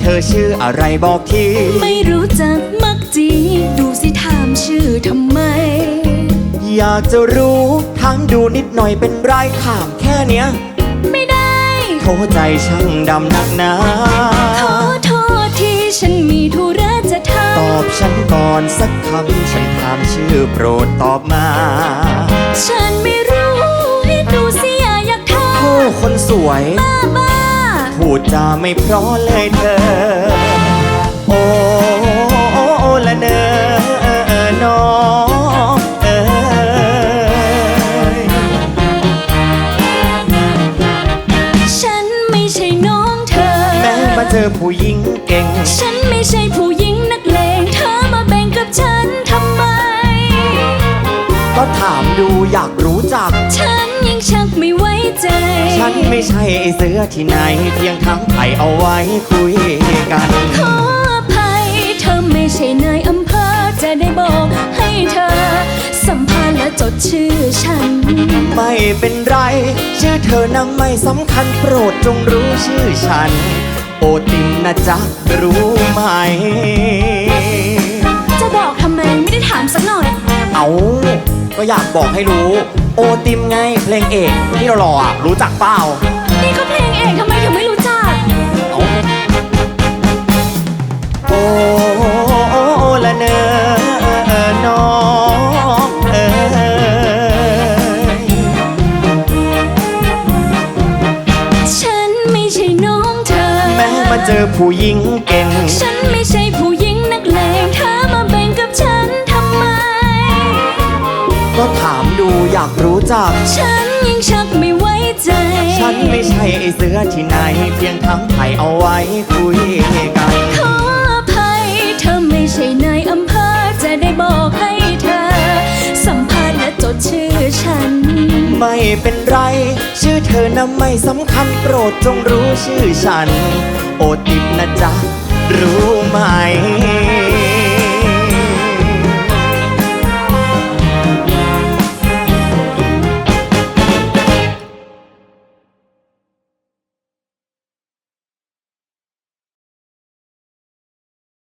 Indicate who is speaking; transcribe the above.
Speaker 1: เธอชื่ออะไรบอกที
Speaker 2: ไม่รู้จักมักจี ดูสิถามชื่อทำไม
Speaker 1: อยากจะรู้ทั้งดูนิดหน่อยเป็นไรถามแค่เนี้ย
Speaker 2: ไม่ได้
Speaker 1: โทษใจช่างดำนักหนา
Speaker 2: ขอโทษที่ฉันมีธุระจะท
Speaker 1: ตอบฉันก่อนสักคำฉันถามชื่อโปรดตอบมาำ
Speaker 2: ฉันไม่รู้ให้ดูสิอยากท
Speaker 1: โอ้คนสวยำ
Speaker 2: บ้าบ้า
Speaker 1: พู ดจาไม่เพราะเลยเธอ โอ้โอ้โอ้ละเนอน้องเอ้ย
Speaker 2: ฉันไม่ใช่น้องเธอ
Speaker 1: แม้มาเจอผู้หญิงเก่ง
Speaker 2: ฉันไม่ใช่ผู้หญิงนักเลงเธอมาแบ่งกับฉันทำไม
Speaker 1: ก็ถามดูอยากรู้จัก
Speaker 2: ฉันยังชักไม่ไว้ ใจ
Speaker 1: ฉันไม่ใช่ไอ้เสือที่ไหน เพียงทั้งไผ่เอาไว้คุยกัน
Speaker 2: ขออภัยเธอไม่ใช่นายอำเภอจะได้บอกให้เธอ สัมภาษณ์และจดชื่อฉัน
Speaker 1: ไม่เป็นไร ชื่อเธอนั้นไม่สำคัญโปรดจงรู้ชื่อฉัน โอติมนะจ๊ะรู้ไหม
Speaker 2: ก็อยา
Speaker 1: กบอกให้รู้ โอติมไงเพลงเอกที่เราหล่อๆอะรู้จักเปล่า
Speaker 2: นี่ก็เพลงเองทำไมถึงไม่รู้จัก
Speaker 1: เอาโอ้โอ้ละเนอน้องเอ้ย
Speaker 2: ฉันไม่ใช่น้องเธอ
Speaker 1: แม้มาเจอผู้หญิงเก่ง
Speaker 2: ฉันไม่ใช่ผู้
Speaker 1: ดูอยากรู้จัก
Speaker 2: ฉันยังชักไม่ไว้ใจ
Speaker 1: ฉันไม่ใช่ไอ้เสือที่ไหน เพียงทั้งไผ่เอาไว้คุยกัน
Speaker 2: ขออภัยเธอไม่ใช่นายอำเภอจะได้บอกให้เธอ สัมภาษณ์และจดชื่อฉัน
Speaker 1: ไม่เป็นไร ชื่อเธอนั้นไม่สำคัญโปรดจงรู้ชื่อฉัน โอติมนะจ๊ะรู้ไหม